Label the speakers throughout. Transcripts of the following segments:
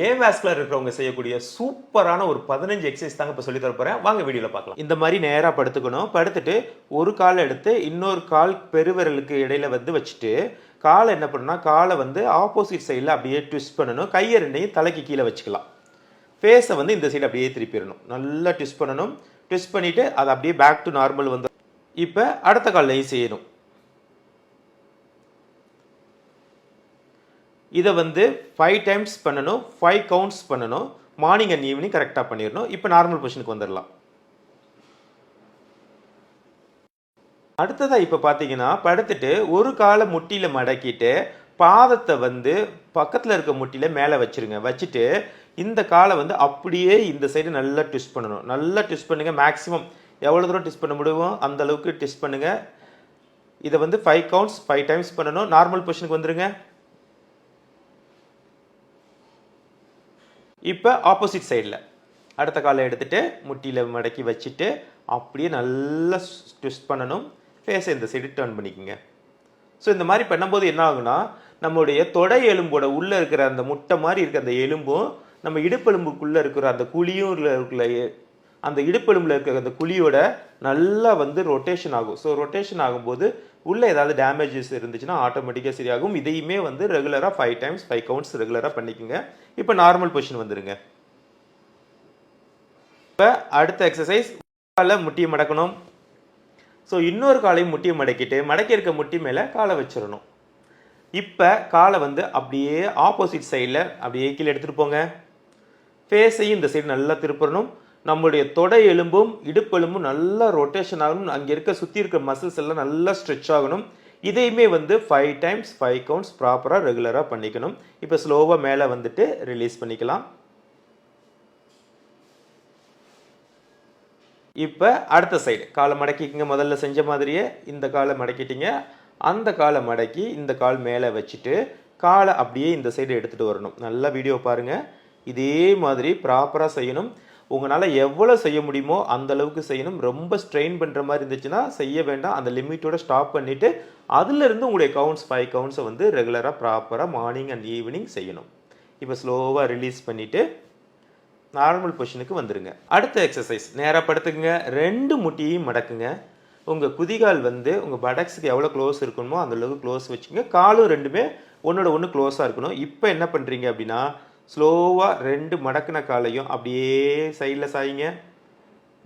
Speaker 1: ஏ vascular இருக்கிறவங்க செய்யக்கூடிய சூப்பரான ஒரு பதினஞ்சு எக்ஸசைஸ் தாங்க இப்போ சொல்லி போகிறேன் வாங்க வீடியோவில் பார்க்கலாம். இந்த மாதிரி நேராக படுத்துக்கணும். படுத்துட்டு ஒரு கால் எடுத்து இன்னொரு கால் பெருவிரலுக்கு இடையில வந்து வச்சுட்டு காலை என்ன பண்ணுன்னா காலை வந்து ஆப்போசிட் சைடில் அப்படியே ட்விஸ்ட் பண்ணணும். கையை ரெண்டையும் தலைக்கு கீழே வச்சுக்கலாம். ஃபேஸை வந்து இந்த சைடு அப்படியே திருப்பிடணும். நல்லா ட்விஸ்ட் பண்ணணும். ட்விஸ்ட் பண்ணிவிட்டு அதை அப்படியே பேக் டு நார்மல் வந்து இப்போ அடுத்த கால்லையும் செய்யணும். இதை வந்து ஃபைவ் டைம்ஸ் பண்ணணும் ஃபைவ் கவுண்ட்ஸ் பண்ணணும். மார்னிங் அண்ட் ஈவினிங் கரெக்டாக பண்ணிடணும். இப்போ நார்மல் பொசிஷனுக்கு வந்துடலாம். அடுத்ததாக இப்போ பார்த்தீங்கன்னா படுத்துட்டு ஒரு காலை முட்டியில் மடக்கிட்டு பாதத்தை வந்து பக்கத்தில் இருக்க முட்டியில் மேலே வச்சிருங்க. வச்சுட்டு இந்த காலை வந்து அப்படியே இந்த சைடு நல்லா ட்விஸ்ட் பண்ணணும். நல்லா ட்விஸ்ட் பண்ணுங்கள் மேக்ஸிமம் எவ்வளோ தூரம் ட்விஸ்ட் பண்ண முடியுமோ அந்த அளவுக்கு ட்விஸ்ட் பண்ணுங்கள் இதை வந்து ஃபைவ் கவுண்ட்ஸ் ஃபைவ் டைம்ஸ் பண்ணணும். நார்மல் பொசிஷனுக்கு வந்துடுங்க இப்போ ஆப்போசிட் சைடில் அடுத்த காலை எடுத்துகிட்டு முட்டியில் மடக்கி வச்சுட்டு அப்படியே நல்லா ட்விஸ்ட் பண்ணணும். ஃபேஸை இந்த சைடு டர்ன் பண்ணிக்கோங்க. ஸோ இந்த மாதிரி பண்ணும்போது என்ன ஆகுனா நம்மளுடைய தொடை எலும்போட உள்ளே இருக்கிற அந்த முட்டை மாதிரி இருக்கிற அந்த எலும்பும் நம்ம இடுப்பெலும்புக்குள்ளே இருக்கிற அந்த குழியும் இருக்கிற அந்த இடுப்பெலும்பில் இருக்கிற அந்த குழியோட நல்லா வந்து ரொட்டேஷன் ஆகும். ஸோ ரொட்டேஷன் ஆகும்போது உள்ளே ஏதாவது டேமேஜஸ் இருந்துச்சுன்னா ஆட்டோமேட்டிக்காக சரியாகும். இதையுமே வந்து ரெகுலராக ஃபைவ் டைம்ஸ் ஃபைவ் கவுண்ட்ஸ் ரெகுலராக பண்ணிக்கோங்க. இப்போ நார்மல் பொசிஷன் வந்துடுங்க இப்போ அடுத்த எக்ஸசைஸ் காலை முட்டியை மடக்கணும். ஸோ இன்னொரு காலையும் முட்டியை மடக்கிட்டு மடக்கி இருக்க முட்டி மேலே காலை வச்சிடணும். இப்போ காலை வந்து அப்படியே ஆப்போசிட் சைடில் அப்படியே கீழே எடுத்துகிட்டு போங்க. ஃபேஸையும் இந்த சைடு நல்லா திருப்பணும். நம்மளுடைய தொடை எலும்பும் இடுப்பெலும்பும் நல்லா ரொட்டேஷன் ஆகணும். அங்கே இருக்க சுற்றி இருக்க மசில்ஸ் எல்லாம் நல்லா ஸ்ட்ரெச் ஆகணும். இதையுமே வந்து ஃபைவ் டைம்ஸ் ஃபைவ் கவுண்ட்ஸ் ப்ராப்பராக ரெகுலராக பண்ணிக்கணும். இப்போ ஸ்லோவாக மேலே வந்துட்டு ரிலீஸ் பண்ணிக்கலாம். இப்போ அடுத்த சைடு காலை மடக்கிக்கங்க. முதல்ல செஞ்ச மாதிரியே இந்த காலை மடக்கிட்டீங்க. அந்த காலை மடக்கி இந்த கால் மேலே வச்சுட்டு காலை அப்படியே இந்த சைடு எடுத்துகிட்டு வரணும். நல்லா வீடியோ பாருங்கள் இதே மாதிரி ப்ராப்பராக செய்யணும். உங்களால் எவ்வளோ செய்ய முடியுமோ அந்த அளவுக்கு செய்யணும். ரொம்ப ஸ்ட்ரெயின் பண்ணுற மாதிரி இருந்துச்சுன்னா செய்ய வேண்டாம். அந்த லிமிட்டோட ஸ்டாப் பண்ணிவிட்டு அதுலேருந்து உங்களுடைய கவுண்ட்ஸ் ஃபைவ் கவுண்ட்ஸை வந்து ரெகுலராக ப்ராப்பராக மார்னிங் அண்ட் ஈவினிங் செய்யணும். இப்போ ஸ்லோவாக ரிலீஸ் பண்ணிவிட்டு நார்மல் பொசிஷனுக்கு வந்துடுங்க அடுத்த எக்ஸசைஸ் நேராக படுத்துக்குங்க. ரெண்டு முட்டியையும் மடக்குங்க. உங்கள் குதிகால் வந்து உங்கள் படக்ஸுக்கு எவ்வளோ க்ளோஸ் இருக்கணுமோ அந்த அளவுக்கு க்ளோஸ் வச்சுங்க காலும் ரெண்டுமே ஒன்றோட ஒன்று க்ளோஸாக இருக்கணும். இப்போ என்ன பண்ணுறீங்க அப்படின்னா ஸ்லோவாக ரெண்டு மடக்குன காலையும் அப்படியே சைடில் சாயிங்க.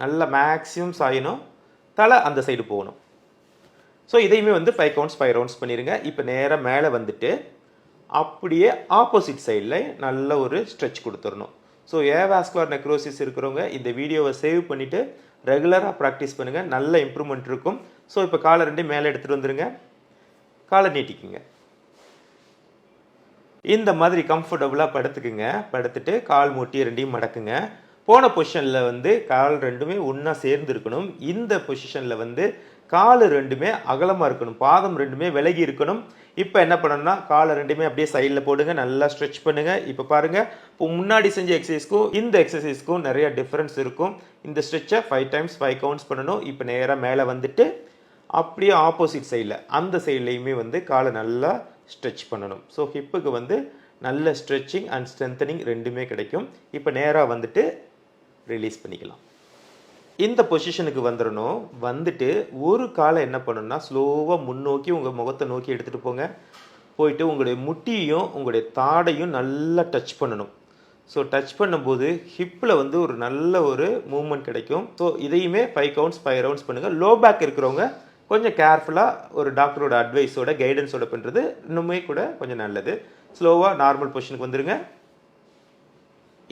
Speaker 1: நல்லா மேக்ஸிமம் சாயணும். தலை அந்த சைடு போகணும். ஸோ இதையுமே வந்து ஃபைவ் கவுண்ட்ஸ் ஃபைவ் ரவுண்ட்ஸ் பண்ணிடுங்க இப்போ நேராக மேலே வந்துட்டு அப்படியே ஆப்போசிட் சைடில் நல்ல ஒரு ஸ்ட்ரெச் கொடுத்துடணும். ஸோ ஏவாஸ்குலர் நெக்ரோசிஸ் இருக்கிறவங்க இந்த வீடியோவை சேவ் பண்ணிவிட்டு ரெகுலராக ப்ராக்டிஸ் பண்ணுங்கள் நல்ல இம்ப்ரூவ்மெண்ட் இருக்கும். ஸோ இப்போ காலை ரெண்டையும் மேலே எடுத்துகிட்டு வந்துடுங்க காலை நீட்டிக்குங்க. இந்த மாதிரி கம்ஃபர்டபுளாக படுத்துக்குங்க. படுத்துட்டு கால் மூட்டி ரெண்டையும் மடக்குங்க. போன பொசிஷனில் வந்து கால் ரெண்டுமே ஒன்றா சேர்ந்து இருக்கணும் இந்த பொசிஷனில் வந்து கால் ரெண்டுமே அகலமாக இருக்கணும். பாதம் ரெண்டுமே விலகி இருக்கணும். இப்போ என்ன பண்ணணும்னா காலை ரெண்டுமே அப்படியே சைடில் போடுங்க. நல்லா ஸ்ட்ரெச் பண்ணுங்க. இப்போ பாருங்க இப்போ முன்னாடி செஞ்ச எக்ஸசைஸ்க்கும் இந்த எக்ஸசைஸ்க்கும் நிறைய டிஃப்ரென்ஸ் இருக்கும். இந்த ஸ்ட்ரெச்சை ஃபைவ் டைம்ஸ் ஃபைவ் கவுண்ட்ஸ் பண்ணணும். இப்போ நேராக மேலே வந்துட்டு அப்படியே ஆப்போசிட் சைடில் அந்த சைட்லேயுமே வந்து காலை நல்லா ஸ்ட்ரெச் பண்ணணும். ஸோ ஹிப்புக்கு வந்து நல்ல ஸ்ட்ரெச்சிங் அண்ட் ஸ்ட்ரென்தனிங் ரெண்டுமே கிடைக்கும். இப்போ நேராக வந்துட்டு ரிலீஸ் பண்ணிக்கலாம். இந்த பொசிஷனுக்கு வந்துடணும் வந்துட்டு ஒரு காலை என்ன பண்ணணும்னா ஸ்லோவாக முன்னோக்கி உங்கள் முகத்தை நோக்கி எடுத்துகிட்டு போங்க. போயிட்டு உங்களுடைய முட்டியையும் உங்களுடைய தாடையும் நல்லா டச் பண்ணணும். ஸோ டச் பண்ணும்போது ஹிப்பில் வந்து ஒரு நல்ல ஒரு மூமெண்ட் கிடைக்கும். ஸோ இதையுமே ஃபைவ் கவுண்ட்ஸ் ஃபைவ் ரவுண்ட்ஸ் பண்ணுங்கள் லோ பேக் இருக்கிறவங்க கொஞ்சம் கேர்ஃபுல்லாக ஒரு டாக்டரோட அட்வைஸோட கைடன்ஸோட பண்ணுறது இன்னுமே கூட கொஞ்சம் நல்லது. ஸ்லோவாக நார்மல் பொசிஷனுக்கு வந்துடுங்க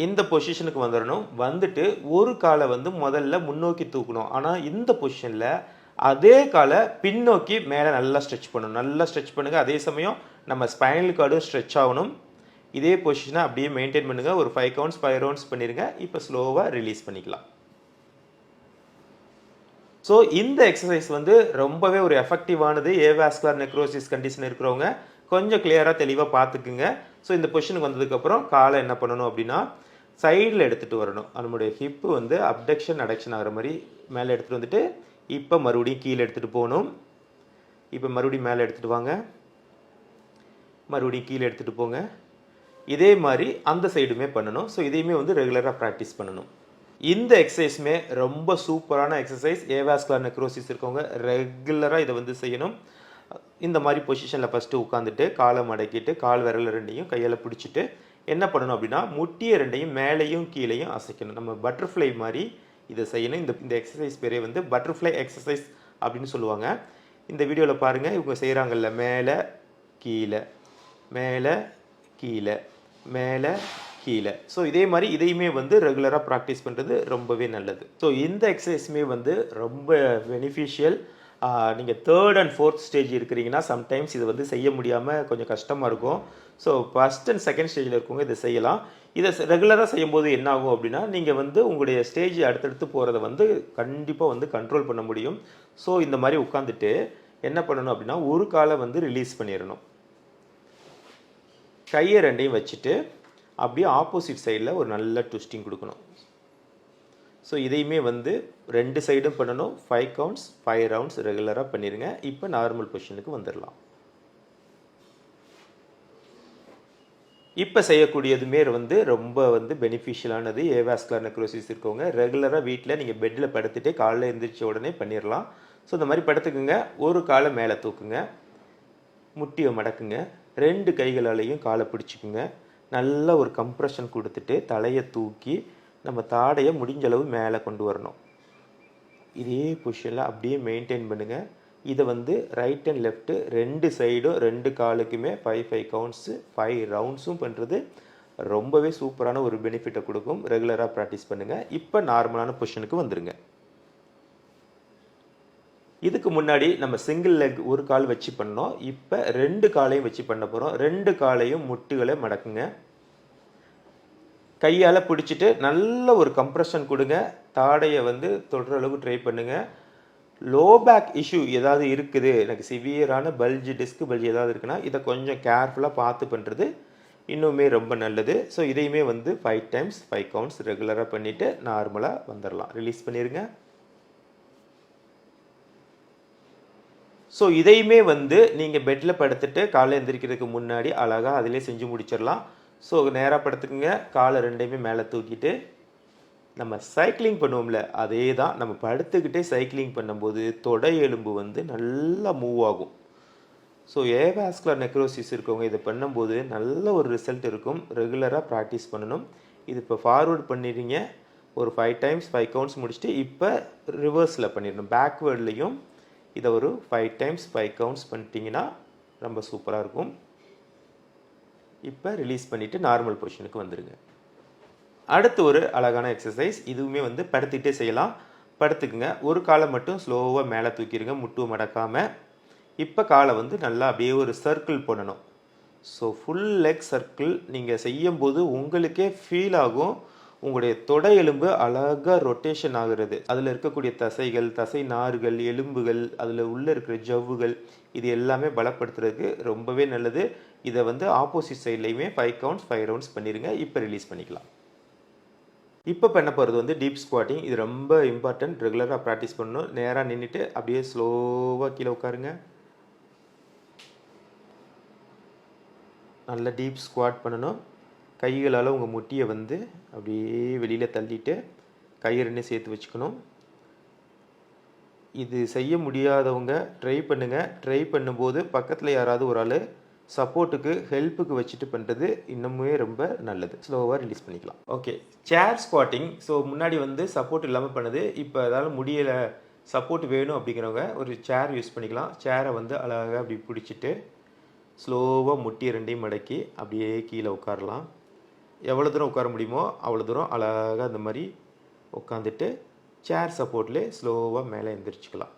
Speaker 1: இந்த பொசிஷனுக்கு வந்துடணும் வந்துட்டு ஒரு காலை வந்து முதல்ல முன்னோக்கி தூக்கணும். ஆனால் இந்த பொசிஷனில் அதே காலை பின்னோக்கி மேலே நல்லா ஸ்ட்ரெச் பண்ணணும். நல்லா ஸ்ட்ரெச் பண்ணுங்கள் அதே சமயம் நம்ம ஸ்பைனல் கார்டும் ஸ்ட்ரெச் ஆகணும். இதே பொசிஷனை அப்படியே மெயின்டைன் பண்ணுங்கள் ஒரு ஃபைவ் கவுண்ட்ஸ் ஃபைவ் ரவுண்ட்ஸ் பண்ணிடுங்க இப்போ ஸ்லோவாக ரிலீஸ் பண்ணிக்கலாம். ஸோ இந்த எக்ஸசைஸ் வந்து ரொம்பவே ஒரு எஃபெக்டிவானது ஏவாஸ்குலர் நெக்ரோசிஸ் கண்டிஷன் இருக்கிறவங்க. கொஞ்சம் கிளியராக தெளிவாக பார்த்துக்குங்க. ஸோ இந்த பொசிஷனுக்கு வந்ததுக்கப்புறம் காலை என்ன பண்ணணும் அப்படின்னா சைடில் எடுத்துகிட்டு வரணும். நம்மளுடைய ஹிப்பு வந்து அப்டக்ஷன் அடக்ஷன் ஆகிற மாதிரி மேலே எடுத்துகிட்டு வந்துட்டு இப்போ மறுபடியும் கீழே எடுத்துகிட்டு போகணும். இப்போ மறுபடியும் மேலே எடுத்துகிட்டு வாங்க. மறுபடியும் கீழே எடுத்துகிட்டு போங்க. இதே மாதிரி அந்த சைடுமே பண்ணணும். ஸோ இதையுமே வந்து ரெகுலராக ப்ராக்டிஸ் பண்ணணும். இந்த எக்ஸசைஸுமே ரொம்ப சூப்பரான எக்ஸசைஸ் ஏவாஸ்குலர் நெக்ரோசிஸ் இருக்கவங்க ரெகுலராக இதை வந்து செய்யணும். இந்த மாதிரி பொசிஷனில் ஃபஸ்ட்டு உட்காந்துட்டு காலை மடக்கிட்டு கால் விரல் ரெண்டையும் கையால் பிடிச்சிட்டு என்ன பண்ணணும் அப்படின்னா முட்டிய ரெண்டையும் மேலேயும் கீழேயும் அசைக்கணும். நம்ம பட்டர்ஃப்ளை மாதிரி இதை செய்யணும். இந்த இந்த எக்ஸசைஸ் பேரே வந்து பட்டர்ஃப்ளை எக்ஸசைஸ் அப்படின்னு சொல்லுவாங்க. இந்த வீடியோவில் பாருங்கள் இவங்க செய்கிறாங்கல்ல மேலே கீழே மேலே கீழே மேலே கீழே. ஸோ இதே மாதிரி இதையுமே வந்து ரெகுலராக ப்ராக்டிஸ் பண்ணுறது ரொம்பவே நல்லது. ஸோ இந்த எக்ஸசைஸுமே வந்து ரொம்ப பெனிஃபிஷியல் நீங்கள் தேர்ட் அண்ட் ஃபோர்த் ஸ்டேஜ் இருக்கிறீங்கன்னா சம்டைம்ஸ் இது வந்து செய்ய முடியாமல் கொஞ்சம் கஷ்டமாக இருக்கும். ஸோ ஃபஸ்ட் அண்ட் செகண்ட் ஸ்டேஜில் இருக்கவங்க இதை செய்யலாம். இதை ரெகுலராக செய்யும்போது என்ன ஆகும் அப்படின்னா நீங்கள் வந்து உங்களுடைய ஸ்டேஜ் அடுத்தடுத்து போகிறத வந்து கண்டிப்பாக வந்து கண்ட்ரோல் பண்ண முடியும். ஸோ இந்த மாதிரி உட்காந்துட்டு என்ன பண்ணணும் அப்படின்னா ஒரு காலை வந்து ரிலீஸ் பண்ணிடணும். கையை ரெண்டையும் வச்சுட்டு அப்படியே ஆப்போசிட் சைடில் ஒரு நல்ல ட்விஸ்டிங் கொடுக்கணும். ஸோ இதையுமே வந்து ரெண்டு சைடும் பண்ணணும். ஃபைவ் கவுண்ட்ஸ் ஃபைவ் ரவுண்ட்ஸ் ரெகுலராக பண்ணிடுங்க இப்போ நார்மல் பொசிஷனுக்கு வந்துடலாம் இப்போ செய்யக்கூடியதுமே வந்து ரொம்ப வந்து பெனிஃபிஷியலானது ஏவாஸ்குலர் நெக்ரோசிஸ் இருக்கவங்க. ரெகுலராக வீட்டில் நீங்கள் பெட்டில் படுத்துகிட்டே காலைல எழுந்திரிச்ச உடனே பண்ணிடலாம் ஸோ இந்த மாதிரி படுத்துக்குங்க. ஒரு காலை மேலே தூக்குங்க. முட்டியை மடக்குங்க. ரெண்டு கைகளாலையும் காலை பிடிச்சிக்குங்க. நல்ல ஒரு கம்ப்ரெஷன் கொடுத்துட்டு தலையை தூக்கி நம்ம தாடையை முடிஞ்ச அளவு மேலே கொண்டு வரணும். இதே பொஷனில் அப்படியே மெயின்டைன் பண்ணுங்கள் இதை வந்து ரைட் அண்ட் லெஃப்ட்டு ரெண்டு சைடும் ரெண்டு காலுக்குமே ஃபைவ் ஃபைவ் கவுண்ட்ஸு ஃபைவ் ரவுண்ட்ஸும் பண்ணுறது ரொம்பவே சூப்பரான ஒரு பெனிஃபிட்டை கொடுக்கும். ரெகுலராக ப்ராக்டிஸ் பண்ணுங்கள் இப்போ நார்மலான பொஷனுக்கு வந்துடுங்க இதுக்கு முன்னாடி நம்ம சிங்கிள் லெக் ஒரு கால் வச்சு பண்ணோம். இப்போ ரெண்டு காலையும் வச்சு பண்ண போகிறோம் ரெண்டு காலையும் முட்டுகளை மடக்குங்க. கையால் பிடிச்சிட்டு நல்ல ஒரு கம்ப்ரெஷன் கொடுங்க. தாடையை வந்து தொடுற அளவுக்கு ட்ரை பண்ணுங்கள் லோ பேக் இஷ்யூ ஏதாவது இருக்குது? எனக்கு சிவியரான பல்ஜ் டிஸ்க் பல்ஜ் ஏதாவது இருக்குன்னா இதை கொஞ்சம் கேர்ஃபுல்லாக பார்த்து பண்ணுறது இன்னுமே ரொம்ப நல்லது. ஸோ இதையுமே வந்து ஃபைவ் டைம்ஸ் ஃபைவ் கவுண்ட்ஸ் ரெகுலராக பண்ணிவிட்டு நார்மலாக வந்துடலாம் ரிலீஸ் பண்ணிடுங்க ஸோ இதையுமே வந்து நீங்கள் பெட்டில் படுத்துட்டு காலை எந்திரிக்கிறதுக்கு முன்னாடி அழகாக அதிலே செஞ்சு முடிச்சிடலாம். ஸோ நேராக படுத்துக்குங்க. காலை ரெண்டையுமே மேலே தூக்கிட்டு நம்ம சைக்கிளிங் பண்ணுவோம்ல அதே தான் நம்ம படுத்துக்கிட்டே சைக்கிளிங் பண்ணும்போது தொடை எலும்பு வந்து நல்லா மூவ் ஆகும். ஸோ ஏவாஸ்குலர் நெக்ரோசிஸ் இருக்கவங்க இதை பண்ணும்போது நல்ல ஒரு ரிசல்ட் இருக்கும். ரெகுலராக ப்ராக்டிஸ் பண்ணணும். இது இப்போ ஃபார்வர்ட் பண்ணிடுறீங்க. ஒரு ஃபைவ் டைம்ஸ் ஃபைவ் கவுண்ட்ஸ் முடிச்சுட்டு இப்போ ரிவர்ஸில் பண்ணிடணும். பேக்வேர்ட்லேயும் இதை ஒரு ஃபைவ் டைம்ஸ் ஃபைவ் கவுண்ட்ஸ் பண்ணிட்டீங்கன்னா ரொம்ப சூப்பராக இருக்கும். இப்போ ரிலீஸ் பண்ணிவிட்டு நார்மல் பொசிஷனுக்கு வந்துடுங்க அடுத்து ஒரு அழகான எக்ஸசைஸ் இதுவுமே வந்து படுத்துக்கிட்டே செய்யலாம். படுத்துக்குங்க. ஒரு காலை மட்டும் ஸ்லோவாக மேலே தூக்கிடுங்க. முட்டு மடக்காமல் இப்போ காலை வந்து நல்லா அப்படியே ஒரு சர்க்கிள் பண்ணணும். ஸோ ஃபுல் லெக் சர்க்கிள் நீங்கள் செய்யும்போது உங்களுக்கே ஃபீல் ஆகும். உங்களுடைய தொடை எலும்பு அழகாக ரொட்டேஷன் ஆகிறது. அதில் இருக்கக்கூடிய தசைகள் தசை நார்கள் எலும்புகள் அதில் உள்ளே இருக்கிற ஜவ்வுகள் இது எல்லாமே பலப்படுத்துறதுக்கு ரொம்பவே நல்லது. இதை வந்து ஆப்போசிட் சைட்லேயுமே ஃபைவ் கவுண்ட்ஸ் ஃபைவ் ரவுண்ட்ஸ் பண்ணிடுங்க இப்போ ரிலீஸ் பண்ணிக்கலாம். இப்போ பண்ண போகிறது வந்து டீப் ஸ்குவாட்டிங் இது ரொம்ப இம்பார்ட்டன்ட் ரெகுலராக ப்ராக்டிஸ் பண்ணணும். நேராக நின்றுட்டு அப்படியே ஸ்லோவாக கீழே உட்காருங்க. நல்ல டீப் ஸ்குவாட் பண்ணணும். கைகளால் உங்கள் முட்டியை வந்து அப்படியே வெளியில் தள்ளிட்டு கையை ரெண்டு சேர்த்து வச்சுக்கணும். இது செய்ய முடியாதவங்க ட்ரை பண்ணுங்கள் ட்ரை பண்ணும்போது பக்கத்தில் யாராவது ஒரு ஆள் சப்போர்ட்டுக்கு ஹெல்ப்புக்கு வச்சுட்டு பண்ணுறது இன்னுமே ரொம்ப நல்லது. ஸ்லோவாக ரிலீஸ் பண்ணிக்கலாம். ஓகே சேர் ஸ்குவாட்டிங் ஸோ முன்னாடி வந்து சப்போர்ட் இல்லாமல் பண்ணுது. இப்போ அதால் முடியலை சப்போர்ட் வேணும் அப்படிங்கிறவங்க ஒரு சேர் யூஸ் பண்ணிக்கலாம். சேரை வந்து அழகாக அப்படி பிடிச்சிட்டு ஸ்லோவாக முட்டி ரெண்டையும் மடக்கி அப்படியே கீழே உட்காரலாம். எவ்வளோ தூரம் உட்கார முடியுமோ அவ்வளோ தூரம் அழகாக அந்த மாதிரி உட்காந்துட்டு சேர் சப்போர்ட்லேயே ஸ்லோவாக மேலே எழுந்திரிச்சிக்கலாம்